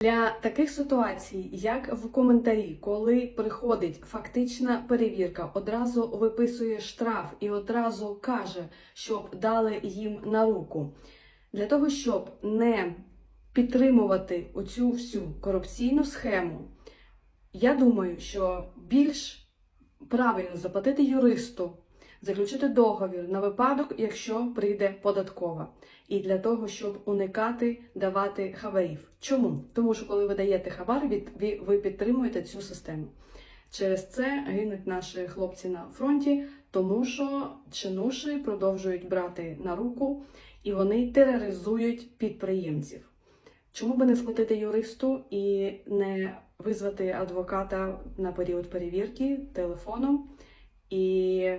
Для таких ситуацій, як в коментарі, коли приходить фактична перевірка, одразу виписує штраф і одразу каже, щоб дали їм на руку. Для того, щоб не підтримувати оцю всю корупційну схему, я думаю, що більш правильно заплатити юристу, заключити договір на випадок, якщо прийде податкова і для того, щоб уникати давати хабарів. Чому? Тому що коли ви даєте хабар, ви- підтримуєте цю систему. Через це гинуть наші хлопці на фронті, тому що чинуші продовжують брати на руку і вони тероризують підприємців. Чому би не сплатити юристу і не визвати адвоката на період перевірки телефоном і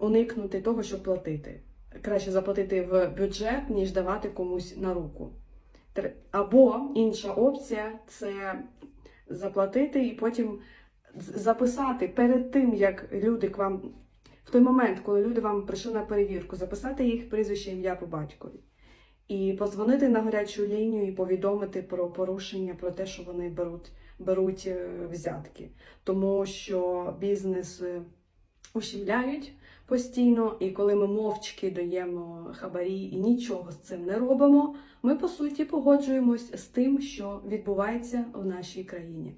уникнути того, щоб платити? краще заплатити в бюджет, ніж давати комусь на руку. Або інша опція це заплатити і потім записати перед тим, як люди к вам, в той момент, коли люди вам прийшли на перевірку, записати їх прізвище ім'я по батькові. І позвонити на гарячу лінію і повідомити про порушення, про те, що вони беруть, беруть е, взятки. Тому що бізнес е, ущемляють постійно, і коли ми мовчки даємо хабарі і нічого з цим не робимо, ми по суті погоджуємось з тим, що відбувається в нашій країні.